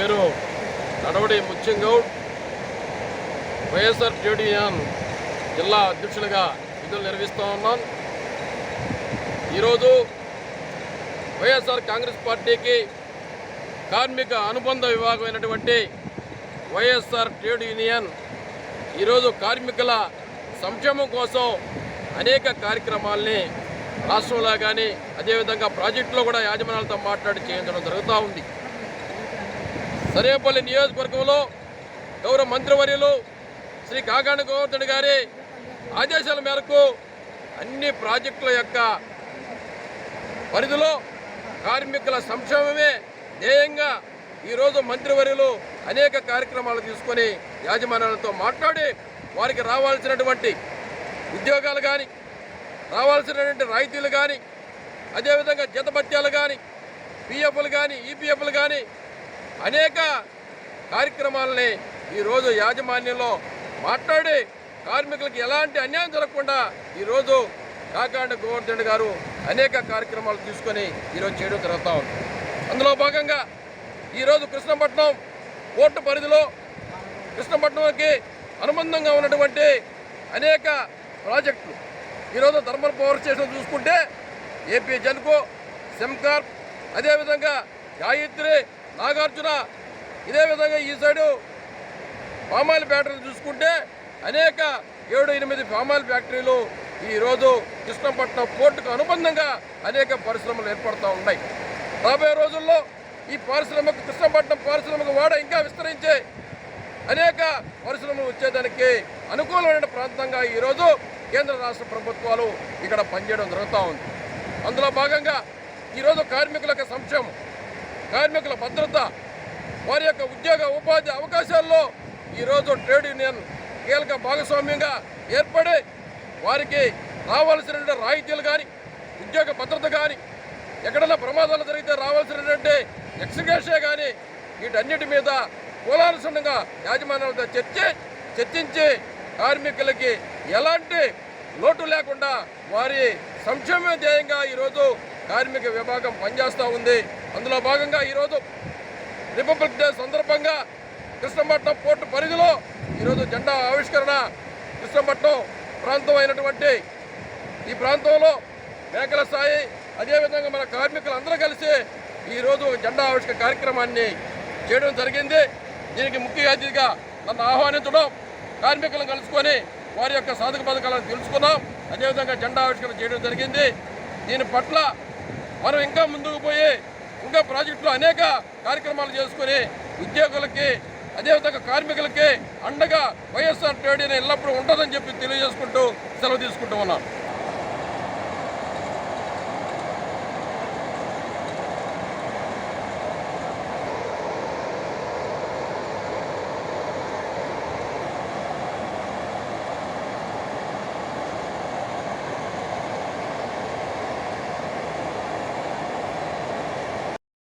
పేరు నడవడి ముత్యంగౌడ్ YSR trade union జిల్లా అధ్యక్షులుగా విధులు నిర్వహిస్తూ ఉన్నాను ఈరోజు వైఎస్ఆర్ కాంగ్రెస్ పార్టీకి కార్మిక అనుబంధ విభాగమైనటువంటి వైఎస్ఆర్ ట్రేడ్ యూనియన్ ఈరోజు కార్మికుల సంక్షేమం కోసం అనేక కార్యక్రమాల్ని రాష్ట్రంలో కానీ అదేవిధంగా ప్రాజెక్టులో కూడా యాజమాన్యాలతో మాట్లాడి చేయించడం జరుగుతూ ఉంది. సరేపల్లి నియోజకవర్గంలో గౌరవ మంత్రివర్యులు శ్రీ కాకాని గోవర్ధన్ గారి ఆదేశాల మేరకు అన్ని ప్రాజెక్టుల యొక్క పరిధిలో కార్మికుల సంక్షేమమే ధ్యేయంగా ఈరోజు మంత్రివర్యులు అనేక కార్యక్రమాలు తీసుకొని యాజమాన్యాలతో మాట్లాడి వారికి రావాల్సినటువంటి ఉద్యోగాలు కానీ రావాల్సినటువంటి రాయితీలు కానీ అదేవిధంగా జీతభత్యాలు కానీ పిఎఫ్లు కానీ ఈపీఎఫ్లు కానీ అనేక కార్యక్రమాలని ఈరోజు యాజమాన్యంలో మాట్లాడి కార్మికులకు ఎలాంటి అన్యాయం జరగకుండా ఈరోజు కాకాండ గోవర్ధన్ గారు అనేక కార్యక్రమాలు తీసుకొని ఈరోజు చేయడం జరుగుతూ ఉంది. అందులో భాగంగా ఈరోజు కృష్ణపట్నం కోర్టు పరిధిలో కృష్ణపట్నంకి అనుబంధంగా ఉన్నటువంటి అనేక ప్రాజెక్టులు. ఈరోజు థర్మల్ పవర్ స్టేషన్ చూసుకుంటే ఏపీ జన్కో సెమ్కార్ అదేవిధంగా గాయత్రి నాగార్జున ఇదే విధంగా ఈ సైడు పామాయిల్ ఫ్యాక్టరీలు చూసుకుంటే అనేక ఏడు ఎనిమిది పామాయిల్ ఫ్యాక్టరీలు ఈరోజు కృష్ణపట్నం పోర్టుకు అనుబంధంగా అనేక పరిశ్రమలు ఏర్పడుతూ ఉన్నాయి. రాబోయే రోజుల్లో ఈ పారిశ్రామిక కృష్ణపట్నం పారిశ్రామిక వాడ ఇంకా విస్తరించే అనేక పరిశ్రమలు వచ్చేదానికి అనుకూలమైన ప్రాంతంగా ఈరోజు కేంద్ర రాష్ట్ర ప్రభుత్వాలు ఇక్కడ పనిచేయడం జరుగుతూ ఉంది. అందులో భాగంగా ఈరోజు కార్మికులకు సంక్షేమం కార్మికుల భద్రత వారి యొక్క ఉద్యోగ ఉపాధి అవకాశాల్లో ఈరోజు ట్రేడ్ యూనియన్ కీలక భాగస్వామ్యంగా ఏర్పడి వారికి రావాల్సినటువంటి రాయితీలు కానీ ఉద్యోగ భద్రత కానీ ఎక్కడైనా ప్రమాదాలు జరిగితే రావాల్సినటువంటి ఎక్స్గ్రేషే కానీ వీటన్నిటి మీద కూలానుసండంగా యాజమాన్యాలతో చర్చి చర్చించి కార్మికులకి ఎలాంటి లోటు లేకుండా వారి సంక్షేమ ధ్యేయంగా ఈరోజు కార్మిక విభాగం పనిచేస్తూ ఉంది. అందులో భాగంగా ఈరోజు రిపబ్లిక్ డే సందర్భంగా కృష్ణపట్నం పోర్టు పరిధిలో ఈరోజు జెండా ఆవిష్కరణ. కృష్ణపట్నం ప్రాంతం అయినటువంటి ఈ ప్రాంతంలో మేకల స్థాయి అదేవిధంగా మన కార్మికులు అందరూ కలిసి ఈరోజు జెండా ఆవిష్కరణ కార్యక్రమాన్ని చేయడం జరిగింది. దీనికి ముఖ్య అతిథిగా నన్ను ఆహ్వానించడం కార్మికులను కలుసుకొని వారి యొక్క సాధక పథకాలను తెలుసుకున్నాం. అదేవిధంగా జెండా ఆవిష్కరణ చేయడం జరిగింది. దీని పట్ల మనం ఇంకా ముందుకు పోయి ఇంకా ప్రాజెక్టులో అనేక కార్యక్రమాలు చేసుకుని ఉద్యోగులకి అదేవిధంగా కార్మికులకి అండగా వైఎస్ఆర్ ట్రేడ్ యూనియన్ ఎల్లప్పుడూ ఉంటుందని చెప్పి తెలియజేసుకుంటూ సెలవు తీసుకుంటూ ఉన్నాను.